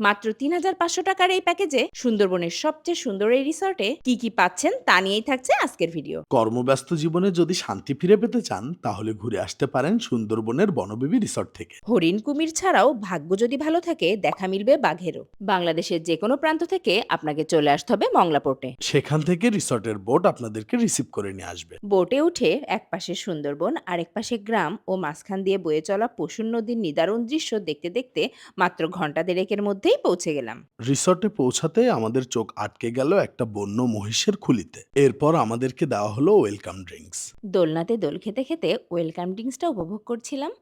মাত্র তিন হাজার পাঁচশো টাকার এই প্যাকেজে সুন্দরবনের সবচেয়ে সুন্দর এই রিসর্টে কি কি পাচ্ছেন তা নিয়েই থাকছে আজকের ভিডিও। কর্মব্যস্ত জীবনে যদি শান্তি ফিরে পেতে চান তাহলে ঘুরে আসতে পারেন সুন্দরবনের বনবেবী রিসর্ট থেকে। হরিণ কুমির ছাড়াও ভাগ্য যদি ভালো থাকে দেখা মিলবে বাঘেরও। বাংলাদেশের যে কোনো প্রান্ত থেকে আপনাকে চলে আসতে হবে মংলা পোর্টে সেখান থেকে রিসর্টের বোট আপনাদেরকে রিসিভ করে নিয়ে আসবে। বোটে উঠে এক পাশে সুন্দরবন আরেক পাশে গ্রাম ও মাঝখান দিয়ে বয়ে চলা পশুর নদীর নিদারুণ দৃশ্য দেখতে দেখতে মাত্র ঘণ্টা দেড়েকের মধ্যেই পৌঁছে গেলাম। রিসর্টে পৌঁছাতে আমাদের চোখ আটকে গেল একটা বন্য মহিষের খুলিতে। এরপর আমাদেরকে দেওয়া হলো ওয়েলকাম ড্রিঙ্কস। দোলনাতে দোল খেতে খেতে ওয়েলকাম ড্রিঙ্কসটা উপভোগ করছিলাম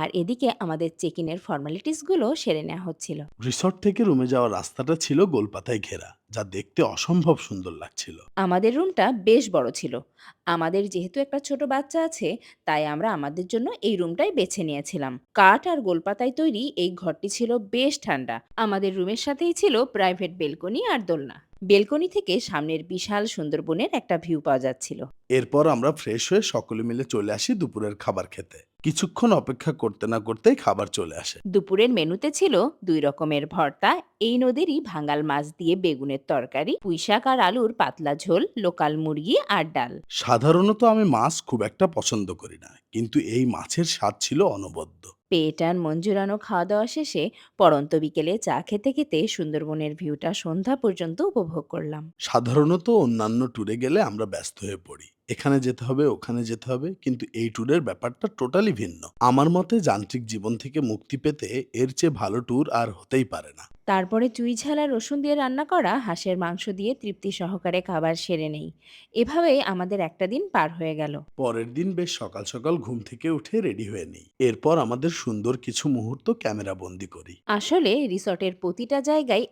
আর এদিকে আমাদের চেক ইনের ফর্মালিটিসগুলো সেরে নেওয়া হচ্ছিল। রিসর্ট থেকে রুমে যাওয়ার রাস্তাটা ছিল গোলপাতায় ঘেরা। যা দেখতে অসম্ভব সুন্দর লাগছিল। আমাদের রুমটা বেশ বড় ছিল। আমাদের যেহেতু একটা ছোট বাচ্চা আছে তাই আমরা আমাদের জন্য এই রুমটাই বেছে নিয়েছিলাম। কাঠ আর গোলপাতায় তৈরি এই ঘরটি ছিল বেশ ঠান্ডা। আমাদের রুমের সাথেই ছিল প্রাইভেট বেলকনি আর দোলনা। বেলকনি থেকে সামনের বিশাল সুন্দরবনের একটা ভিউ পাওয়া যাচ্ছিল। এরপর আমরা ফ্রেশ হয়ে সকলে মিলে চলে আসি দুপুরের খাবার খেতে। কিছুক্ষণ অপেক্ষা করতে না করতেই খাবার চলে আসে। দুপুরের মেনুতে ছিল দুই রকমের ভর্তা। এই নদীরই ভাঙাল মাছ দিয়ে বেগুনের তরকারি পুঁইশাক আর আলুর পাতলা ঝোল লোকাল মুরগি আর ডাল। সাধারণত আমি মাছ খুব একটা পছন্দ করি না কিন্তু এই মাছের স্বাদ ছিল অনবদ্য। পেট আর মন জুড়ানো খাওয়া দাওয়া শেষে পরন্ত বিকেলে চা খেতে খেতে সুন্দরবনের ভিউটা সন্ধ্যা পর্যন্ত উপভোগ করলাম। সাধারণত অন্যান্য ট্যুরে গেলে আমরা ব্যস্ত হয়ে পড়ি। এখানে যেতে হবে ওখানে যেতে হবে কিন্তু এই ট্যুরের ব্যাপারটা টোটালি ভিন্ন। আমার মতে যান্ত্রিক জীবন থেকে মুক্তি পেতে এর চেয়ে ভালো ট্যুর আর হতেই পারে না। তারপরে চুই ঝাল রসুন দিয়ে রান্না করা হাঁসের মাংস দিয়ে তৃপ্তি সহকারে খাবার সেরে নেই। এভাবেই আমাদের একটা দিন পার হয়ে গেল। পরের দিন বেশ সকাল সকাল ঘুম থেকে উঠে রেডি হয়ে নিই। এরপর আমাদের সুন্দর কিছু মুহূর্ত ক্যামেরা বন্দি করি। আসলে রিসর্টের প্রতিটা জায়গায়